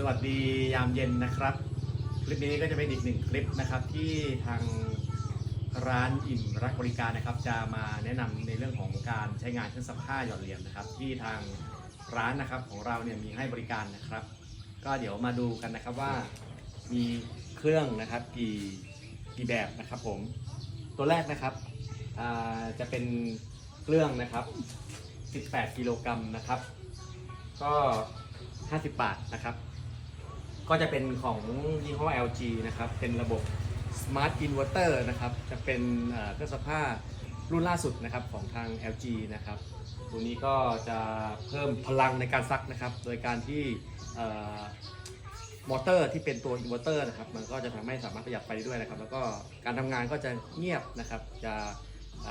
สวัสดียามเย็นนะครับ คลิปนี้ก็จะเป็นอีกหนึ่งคลิปนะครับที่ทางร้านอิ่มรักบริการนะครับ จะมาแนะนำในเรื่องของการใช้งานเครื่องซักผ้าหยอดเหรียญนะครับ ที่ทางร้านนะครับของเราเนี่ยมีให้บริการนะครับ ก็เดี๋ยวมาดูกันนะครับว่ามีเครื่องนะครับกี่กี่แบบนะครับผมตัวแรกนะครับจะเป็นเครื่องนะครับ 18 กิโลกรัมนะครับ ก็ 50 บาทนะครับ ก็จะเป็นของยี่ห้อ LG นะครับ เป็นระบบ Smart Inverter นะครับ จะเป็นเครื่องซักผ้ารุ่นล่าสุดนะครับของทาง LG นะครับ ตัวนี้ก็จะเพิ่มพลังในการซักนะครับ โดยการที่มอเตอร์ที่เป็นตัวอินเวอร์เตอร์นะครับ มันก็จะทำให้สามารถประหยัดไฟได้ด้วยนะครับ แล้วก็การทำงานก็จะเงียบนะครับ จะเ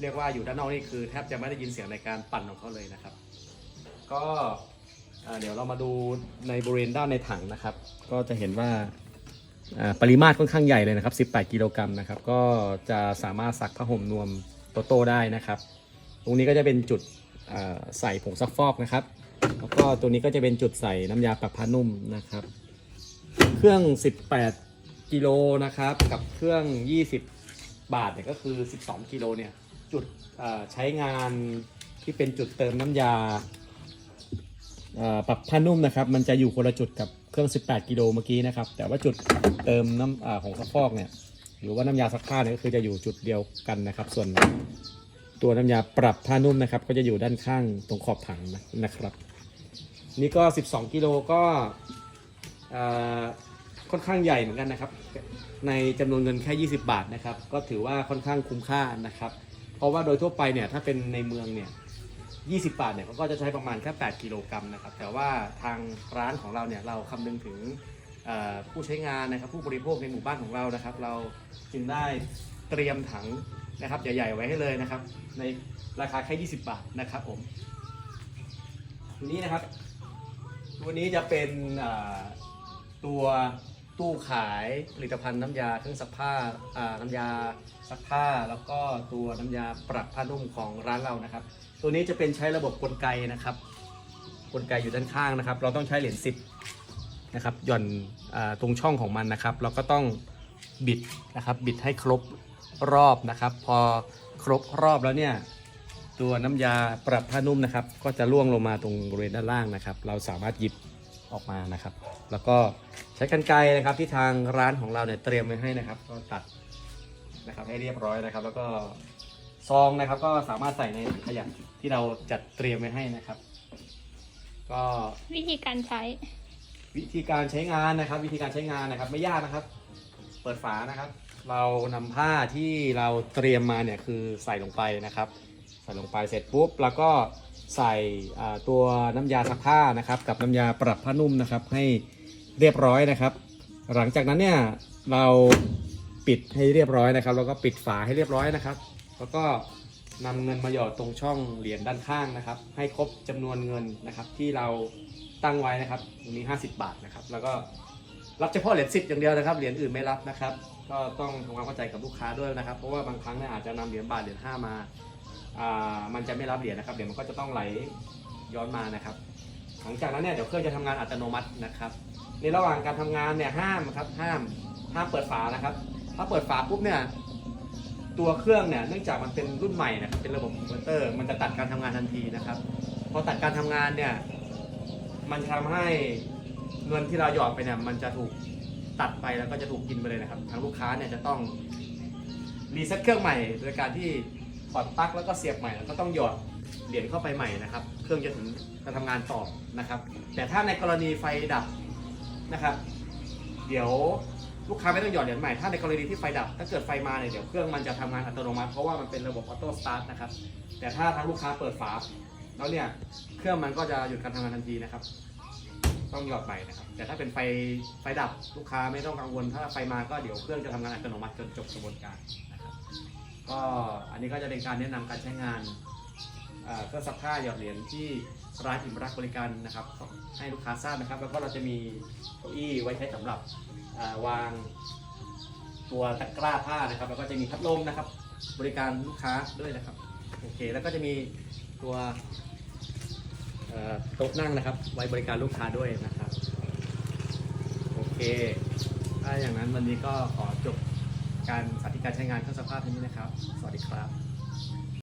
เรียกว่าอยู่ด้านนอกนี่คือแทบจะไม่ได้ยินเสียงในการปั่นของเขาเลยนะครับ ก็ อ่อเดี๋ยวเรามาดูในบริเวณด้านในถังนะครับ ก็จะเห็นว่าอ่าปริมาตรค่อนข้างใหญ่เลยนะครับ 18 กิโลกรัมนะครับ ก็จะสามารถซักผ้าห่มนวมโตโต้ได้นะครับ ตรงนี้ก็จะเป็นจุดอ่าใส่ผงซักฟอกนะครับ แล้วก็ตัวนี้ก็จะเป็นจุดใส่น้ำยาปรับผ้านุ่มนะครับ เครื่อง 18 กิโลนะครับ กับเครื่อง 20 บาทเนี่ยก็คือ 12 กิโลเนี่ย จุดอ่อใช้งานที่เป็นจุดเติมน้ำยา ปรับผ้านุ่มนะครับ มันจะอยู่คนละจุดกับเครื่อง 18 กิโลเมื่อกี้นะครับ แต่ว่าจุดเติมน้ำอของซักฟอกเนี่ย หรือว่าน้ำยาซักผ้าเนี่ยก็คือจะอยู่จุดเดียวกันนะครับ ส่วนตัวน้ำยาปรับผ้านุ่มนะครับ ก็จะอยู่ด้านข้างตรงขอบถังนะครับ นี่ก็ 12 กิโลก็ค่อนข้างใหญ่เหมือนกันนะครับ ในจำนวนเงินแค่ 20 บาทนะครับ ก็ถือว่าค่อนข้างคุ้มค่านะครับ เพราะว่าโดยทั่วไปเนี่ยถ้าเป็นในเมืองเนี่ย 20 บาทเนี่ยเขาก็จะใช้ประมาณแค่ 8 กิโลกรัมนะครับ แต่ว่าทางร้านของเราเนี่ยเราคำนึงถึงผู้ใช้งานนะครับผู้บริโภคในหมู่บ้านของเรานะครับ เราจึงได้เตรียมถังนะครับใหญ่ๆไว้ให้เลยนะครับ ในราคาแค่ 20 บาทนะครับผมตัวนี้นะครับ ตัวนี้จะเป็นตัว ตู้ขายผลิตภัณฑ์น้ำยาเครื่องซักผ้าอ่าน้ำยาซักผ้า แล้วก็ตัวน้ำยาปรับผ้านุ่มของร้านเรานะครับ ตัวนี้จะเป็นใช้ระบบกลไกนะครับ กลไกอยู่ด้านข้างนะครับ เราต้องใช้เหรียญสิบนะครับหย่อนอตรงช่องของมันนะครับ เราก็ต้องบิดนะครับบิดให้ครบรอบนะครับ พอครบรอบแล้วเนี่ยตัวน้ำยาปรับผ้านุ่มนะครับ ก็จะล่วงลงมาตรงบริเวณด้านล่างนะครับ เราสามารถหยิบ ออกมานะครับ แล้วก็ใช้กรรไกรนะครับที่ทางร้านของเราเนี่ยเตรียมไว้ให้นะครับ ก็ตัดนะครับให้เรียบร้อยนะครับ แล้วก็ซองนะครับ ก็สามารถใส่ในถังขยะที่เราจัดเตรียมไว้ให้นะครับ ก็วิธีการใช้ วิธีการใช้งานนะครับ วิธีการใช้งานนะครับ ไม่ยากนะครับ เปิดฝานะครับ เรานำผ้าที่เราเตรียมมาเนี่ยคือใส่ลงไปนะครับ ใส่ลงไปเสร็จปุ๊บ แล้วก็ ใส่ตัวน้ำยาซักผ้านะครับ กับน้ำยาปรับผ้านุ่มนะครับ ให้เรียบร้อยนะครับ หลังจากนั้นเนี่ยเราปิดให้เรียบร้อยนะครับ แล้วก็ปิดฝาให้เรียบร้อยนะครับ แล้วก็นำเงินมาหยอดตรงช่องเหรียญด้านข้างนะครับ ให้ครบจำนวนเงินนะครับ ที่เราตั้งไว้นะครับตรงนี้ 50 บาทนะครับ แล้วก็รับเฉพาะเหรียญ10อย่างเดียวนะครับเหรียญอื่นไม่รับนะครับ ก็ต้องทำความเข้าใจกับลูกค้าด้วยนะครับ เพราะว่าบางครั้งเนี่ยอาจจะนำเหรียญบาทเหรียญ5มาอ่า มันจะไม่รับเหรียญนะครับ เดี๋ยวมันก็จะต้องไหลย้อนมานะครับ หลังจากนั้นเนี่ยเดี๋ยวเครื่องจะทำงานอัตโนมัตินะครับ ในระหว่างการทำงานเนี่ยห้ามครับห้ามห้ามเปิดฝานะครับ ถ้าเปิดฝาปุ๊บเนี่ยตัวเครื่องเนี่ยเนื่องจากมันเป็นรุ่นใหม่นะครับเป็นระบบอินเวอร์เตอร์ มันจะตัดการทำงานทันทีนะครับพอตัดการทำงานเนี่ยมันจะทำให้เงินที่เราหยอดไปเนี่ยมันจะถูกตัดไปแล้วก็จะถูกกินไปเลยนะครับทางลูกค้าเนี่ยจะต้องรีเซ็ตเครื่องใหม่โดยการที่ ถอดปลั๊กแล้วก็เสียบใหม่แล้วก็ต้องหยอดเหรียญเข้าไปใหม่นะครับ เครื่องจะถึงจะทำงานต่อนะครับ แต่ถ้าในกรณีไฟดับนะครับ เดี๋ยวลูกค้าไม่ต้องหยอดเหรียญใหม่ ถ้าในกรณีที่ไฟดับ ถ้าเกิดไฟมาเนี่ยเดี๋ยวเครื่องมันจะทำงานอัตโนมัติเพราะว่ามันเป็นระบบออโต้สตาร์ทนะครับ แต่ถ้าทางลูกค้าเปิดฝาแล้วเนี่ยเครื่องมันก็จะหยุดการทำงานทันทีนะครับ ต้องหยอดใหม่นะครับ แต่ถ้าเป็นไฟไฟดับลูกค้าไม่ต้องกังวล ถ้าไฟมาก็เดี๋ยวเครื่องจะทำงานอัตโนมัติจนจบกระบวนการนะ ก็อันนี้ก็จะเป็นการแนะนำการใช้งานเครื่องซักผ้าหยอดเหรียญที่ร้านอิ่มรักบริการนะครับ ให้ลูกค้าทราบนะครับ แล้วก็เราจะมีเก้าอี้ไว้ใช้สำหรับวางตัวตะกร้าผ้านะครับ แล้วก็จะมีพัดลมนะครับ บริการลูกค้าด้วยนะครับโอเคแล้วก็จะมีตัวโต๊ะนั่งนะครับ ไว้บริการลูกค้าด้วยนะครับโอเค ถ้าอย่างนั้นวันนี้ก็ขอจบ การสาธิตการใช้งานเครื่องซักผ้าเท่นี้นะครับ สวัสดีครับ